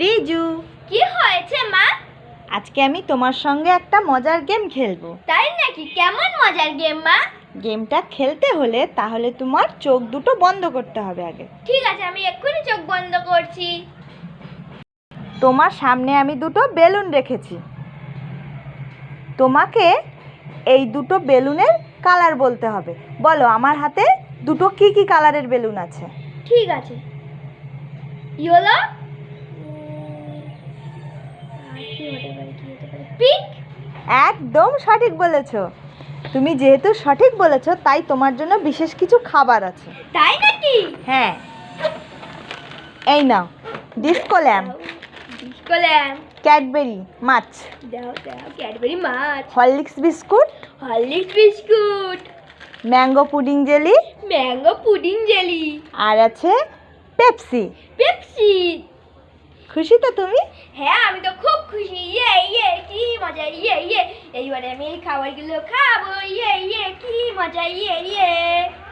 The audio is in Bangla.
রিজু। কি হয়েছে মা? আজকে আমি তোমার সঙ্গে একটা মজার গেম খেলব। তাই নাকি? কেমন মজার গেম মা? গেমটা খেলতে হলে তাহলে তোমার চোখ দুটো বন্ধ করতে হবে আগে। ঠিক আছে আমি এক্ষুনি চোখ বন্ধ করছি। তোমার সামনে আমি দুটো বেলুন রেখেছি। তোমাকে এই দুটো বেলুনের কালার বলতে হবে। বলো আমার হাতে দুটো কি কি কালারের বেলুন আছে? ঠিক আছে। ইয়েলো একদম সঠিক বলেছ। তুমি যেহেতু সঠিক বলেছ তাই তোমার জন্য বিশেষ কিছু খাবার আছে। তাই নাকি? হ্যাঁ। এই নাও disco lamp disco lamp Cadbury মাছ। দাও দাও ক্যাডবেরি মাছ। Horlicks biscuit Horlicks biscuit mango pudding jelly mango pudding jelly আর আছে পেপসি পেপসি খুশি তো তুমি? হ্যাঁ আমি তো খুব খুশি ইয়ে ইয়ে কি মজা ইয়ে ইয়ে। এইবারে আমি এই খাবারগুলো খাব ইয়ে ইয়ে কি মজা ইয়ে ইয়ে।